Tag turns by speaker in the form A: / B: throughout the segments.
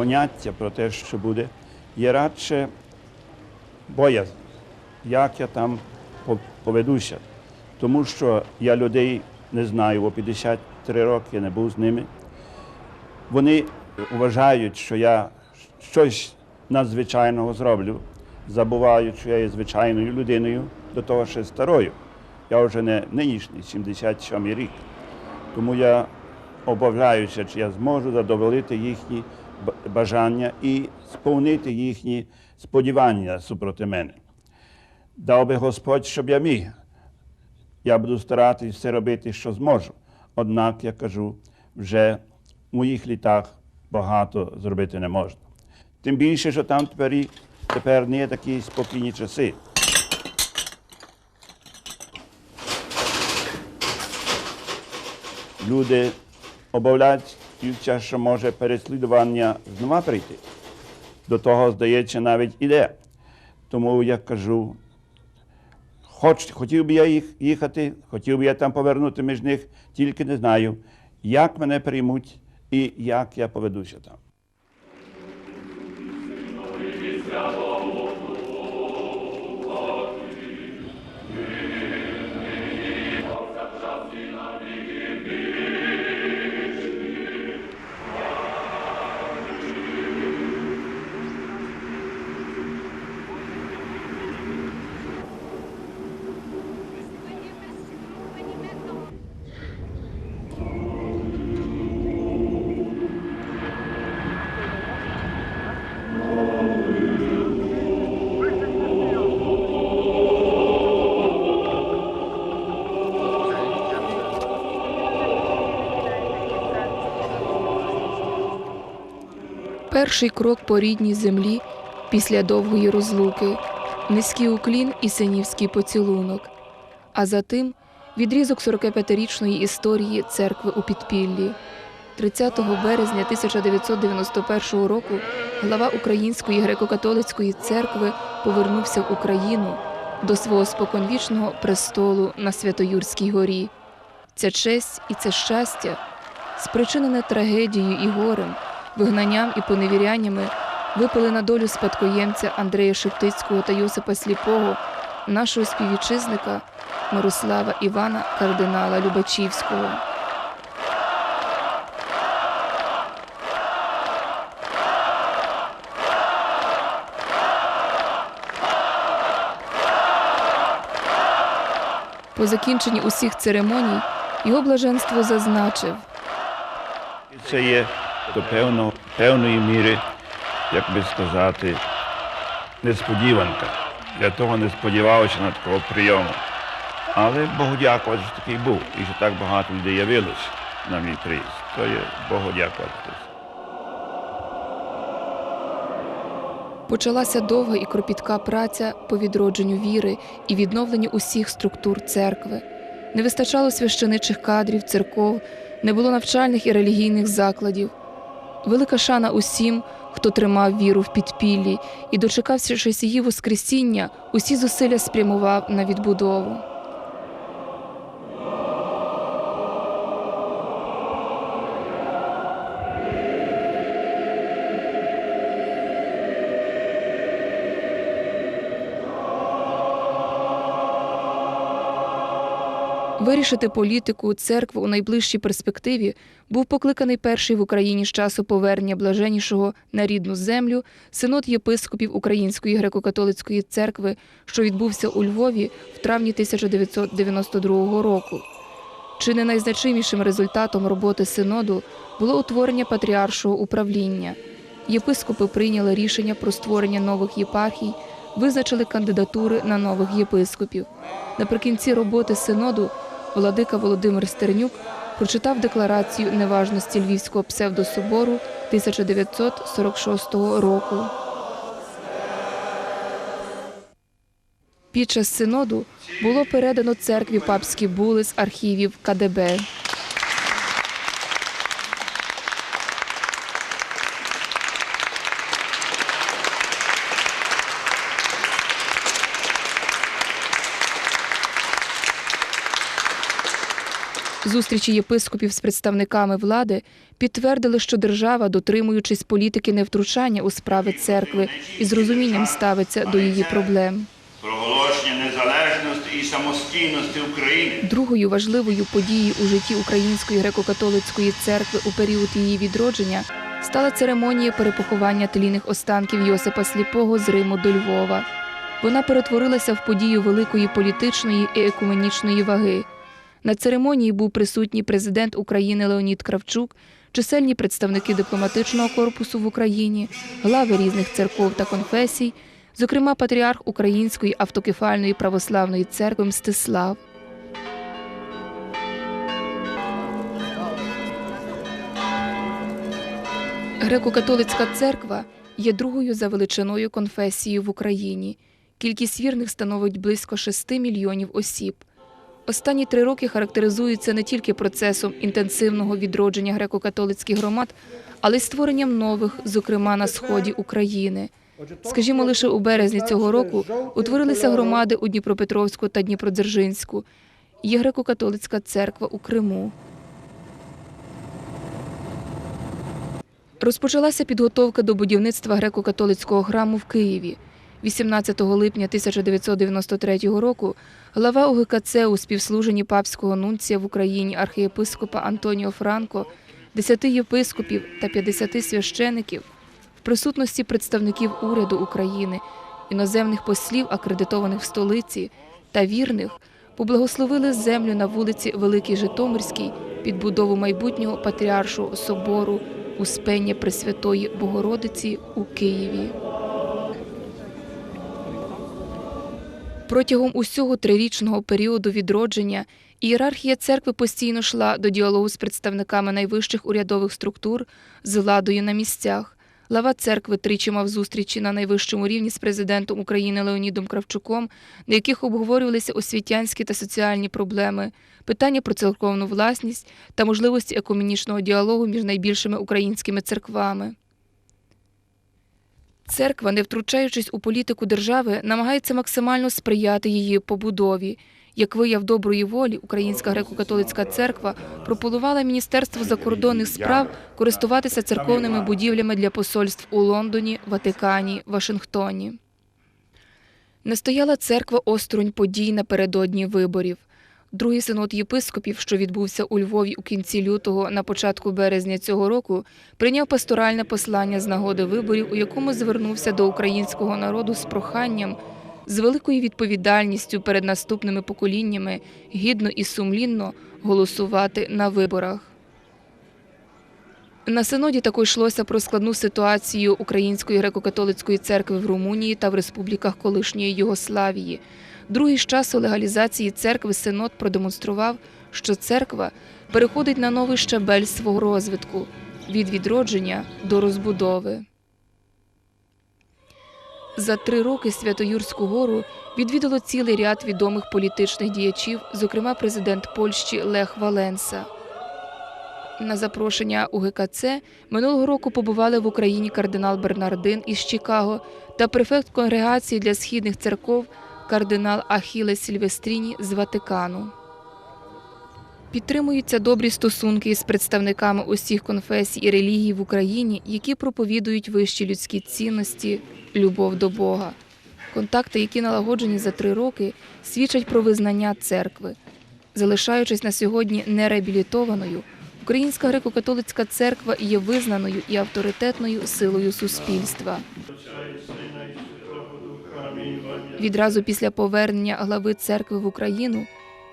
A: поняття про те, що буде, є радше боязнь, як я там поведуся. Тому що я людей не знаю, о 53 роки не був з ними. Вони вважають, що я щось надзвичайного зроблю, забувають, що я є звичайною людиною, до того ще старою. Я вже не нинішній, 77 рік. Тому я обов'язуюся, чи я зможу задовольнити їхні бажання і сповнити їхні сподівання супроти мене. Дав би Господь, щоб я міг. Я буду старатися все робити, що зможу. Однак, я кажу, вже в моїх літах багато зробити не можна. Тим більше, що там тепер, тепер не такі спокійні часи. Люди обов'язуються, що може переслідування знову прийти. До того, здається, навіть іде. Тому я кажу, Хоч, хотів би я їх їхати, хотів би я там повернути між них, тільки не знаю, як мене приймуть і як я поведуся там.
B: Перший крок по рідній землі після довгої розлуки, низький уклін і синівський поцілунок. А за тим відрізок 45-річної історії церкви у підпіллі. 30 березня 1991 року глава Української греко-католицької церкви повернувся в Україну до свого споконвічного престолу на Святоюрській горі. Ця честь і це щастя, спричинене трагедією і горем, вигнанням і поневіряннями, випали на долю спадкоємця Андрея Шептицького та Йосипа Сліпого, нашого співвітчизника Мирослава Івана кардинала Любачівського. По закінченні усіх церемоній його блаженство зазначив.
A: Це є до певно, певної міри, як би сказати, несподіванка. Я того не сподівався на такого прийому. Але Богу дякувати, що такий був, і що так багато людей явилось на мій приїзд. То є Богу дякувати.
B: Почалася довга і кропітка праця по відродженню віри і відновленню усіх структур церкви. Не вистачало священичих кадрів, церков, не було навчальних і релігійних закладів. Велика шана усім, хто тримав віру в підпіллі і дочекався її Воскресіння, усі зусилля спрямував на відбудову. Вирішити політику церкви у найближчій перспективі був покликаний перший в Україні з часу повернення блаженнішого на рідну землю синод єпископів Української греко-католицької церкви, що відбувся у Львові в травні 1992 року. Чи не найзначимішим результатом роботи синоду було утворення патріаршого управління. Єпископи прийняли рішення про створення нових єпархій, визначили кандидатури на нових єпископів. Наприкінці роботи синоду владика Володимир Стернюк прочитав декларацію неважності Львівського псевдособору 1946 року. Під час синоду було передано церкві папські були з архівів КДБ. Зустрічі єпископів з представниками влади підтвердили, що держава, дотримуючись політики невтручання у справи церкви, із розумінням ставиться до її проблем.
A: Проголошення незалежності і самостійності України.
B: Другою важливою подією у житті Української греко-католицької церкви у період її відродження стала церемонія перепоховання тлінних останків Йосипа Сліпого з Риму до Львова. Вона перетворилася в подію великої політичної і екуменічної ваги. На церемонії був присутній президент України Леонід Кравчук, чисельні представники дипломатичного корпусу в Україні, глави різних церков та конфесій, зокрема патріарх Української автокефальної православної церкви Мстислав. Греко-католицька церква є другою за величиною конфесією в Україні. Кількість вірних становить близько 6 мільйонів осіб. Останні три роки характеризуються не тільки процесом інтенсивного відродження греко-католицьких громад, але й створенням нових, зокрема на сході України. Скажімо, лише у березні цього року утворилися громади у Дніпропетровську та Дніпродзержинську. Є греко-католицька церква у Криму. Розпочалася підготовка до будівництва греко-католицького храму в Києві. 18 липня 1993 року глава УГКЦ у співслуженні папського нунція в Україні архієпископа Антоніо Франко, 10 єпископів та 50 священиків в присутності представників уряду України, іноземних послів, акредитованих в столиці, та вірних поблагословили землю на вулиці Великій Житомирській під будову майбутнього патріаршого собору Успення Пресвятої Богородиці у Києві. Протягом усього трирічного періоду відродження ієрархія церкви постійно йшла до діалогу з представниками найвищих урядових структур з владою на місцях. Лава церкви тричі мав зустрічі на найвищому рівні з президентом України Леонідом Кравчуком, на яких обговорювалися освітянські та соціальні проблеми, питання про церковну власність та можливості екумінічного діалогу між найбільшими українськими церквами. Церква, не втручаючись у політику держави, намагається максимально сприяти її побудові. Як вияв доброї волі, Українська греко-католицька церква пропонувала Міністерству закордонних справ користуватися церковними будівлями для посольств у Лондоні, Ватикані, Вашингтоні. Не стояла церква осторонь подій напередодні виборів. Другий синод єпископів, що відбувся у Львові у кінці лютого на початку березня цього року, прийняв пасторальне послання з нагоди виборів, у якому звернувся до українського народу з проханням з великою відповідальністю перед наступними поколіннями гідно і сумлінно голосувати на виборах. На синоді також йшлося про складну ситуацію Української греко-католицької церкви в Румунії та в республіках колишньої Югославії. Другий з часу легалізації церкви синод продемонстрував, що церква переходить на новий щабель свого розвитку від відродження до розбудови. За три роки Святоюрську гору відвідало цілий ряд відомих політичних діячів, зокрема президент Польщі Лех Валенса. На запрошення УГКЦ минулого року побували в Україні кардинал Бернардин із Чикаго та префект конгрегації для східних церков кардинал Ахіле Сільвестріні з Ватикану. Підтримуються добрі стосунки з представниками усіх конфесій і релігій в Україні, які проповідують вищі людські цінності, любов до Бога. Контакти, які налагоджені за три роки, свідчать про визнання церкви. Залишаючись на сьогодні нереабілітованою, Українська греко-католицька церква є визнаною і авторитетною силою суспільства. Відразу після повернення глави церкви в Україну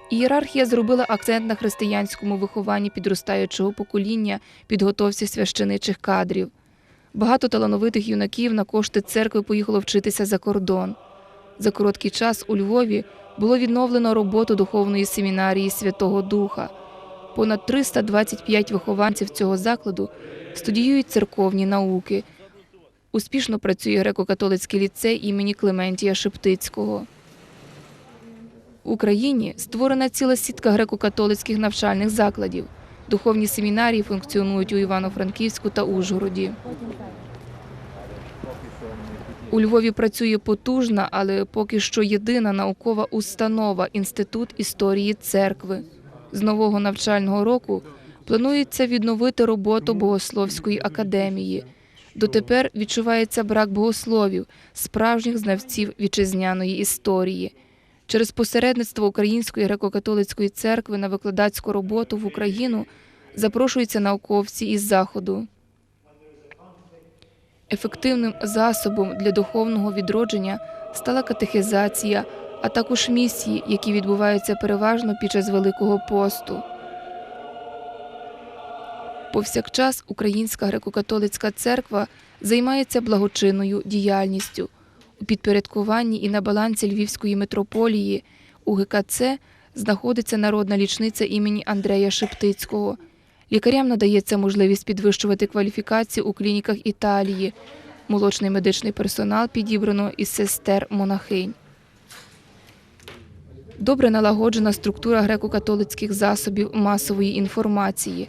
B: ієрархія зробила акцент на християнському вихованні підростаючого покоління, підготовці священичих кадрів. Багато талановитих юнаків на кошти церкви поїхало вчитися за кордон. За короткий час у Львові було відновлено роботу духовної семінарії Святого Духа. Понад 325 вихованців цього закладу студіюють церковні науки. Успішно працює греко-католицький ліцей імені Клементія Шептицького. В Україні створена ціла сітка греко-католицьких навчальних закладів. Духовні семінарії функціонують у Івано-Франківську та Ужгороді. У Львові працює потужна, але поки що єдина наукова установа Інститут історії церкви. З нового навчального року планується відновити роботу Богословської академії. Дотепер відчувається брак богословів, справжніх знавців вітчизняної історії. Через посередництво Української греко-католицької церкви на викладацьку роботу в Україну запрошуються науковці із Заходу. Ефективним засобом для духовного відродження стала катехизація, а також місії, які відбуваються переважно під час Великого посту. Повсякчас Українська греко-католицька церква займається благочинною діяльністю. У підпорядкуванні і на балансі Львівської митрополії УГКЦ знаходиться народна лічниця імені Андрея Шептицького. Лікарям надається можливість підвищувати кваліфікацію у клініках Італії. Молочний медичний персонал підібрано із сестер монахинь. Добре налагоджена структура греко-католицьких засобів масової інформації.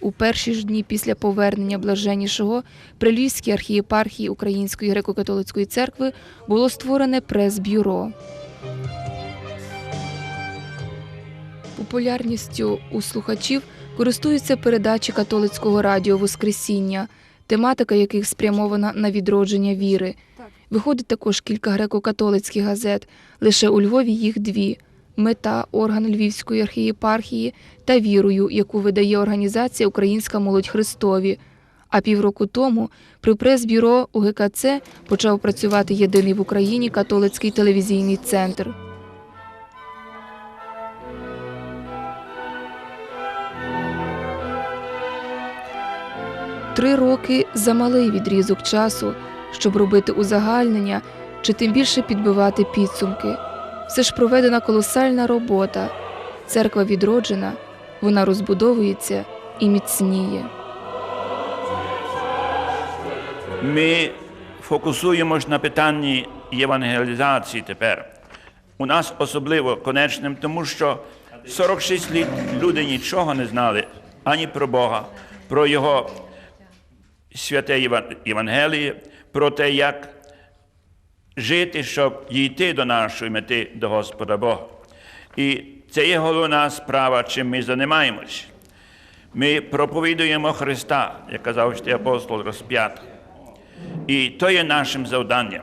B: У перші ж дні після повернення блаженнішого при Львівській архієпархії Української греко-католицької церкви було створене прес-бюро. Популярністю у слухачів користуються передачі католицького радіо Воскресіння, тематика яких спрямована на відродження віри. Виходить також кілька греко-католицьких газет. Лише у Львові їх дві: мета орган Львівської архієпархії та вірою, яку видає організація Українська молодь Христові. А півроку тому при прес-бюро УГКЦ почав працювати єдиний в Україні католицький телевізійний центр. Три роки замалий відрізок часу, щоб робити узагальнення чи тим більше підбивати підсумки. Все ж проведена колосальна робота. Церква відроджена, вона розбудовується і міцніє.
A: Ми фокусуємось на питанні євангелізації тепер. У нас особливо конечним, тому що 46 літ люди нічого не знали ані про Бога, про Його святе Євангеліє, про те, як жити, щоб йти до нашої мети, до Господа Бога. І це є головна справа, чим ми займаємось. Ми проповідуємо Христа, як казав ще апостол розп'ятий. І то є нашим завданням.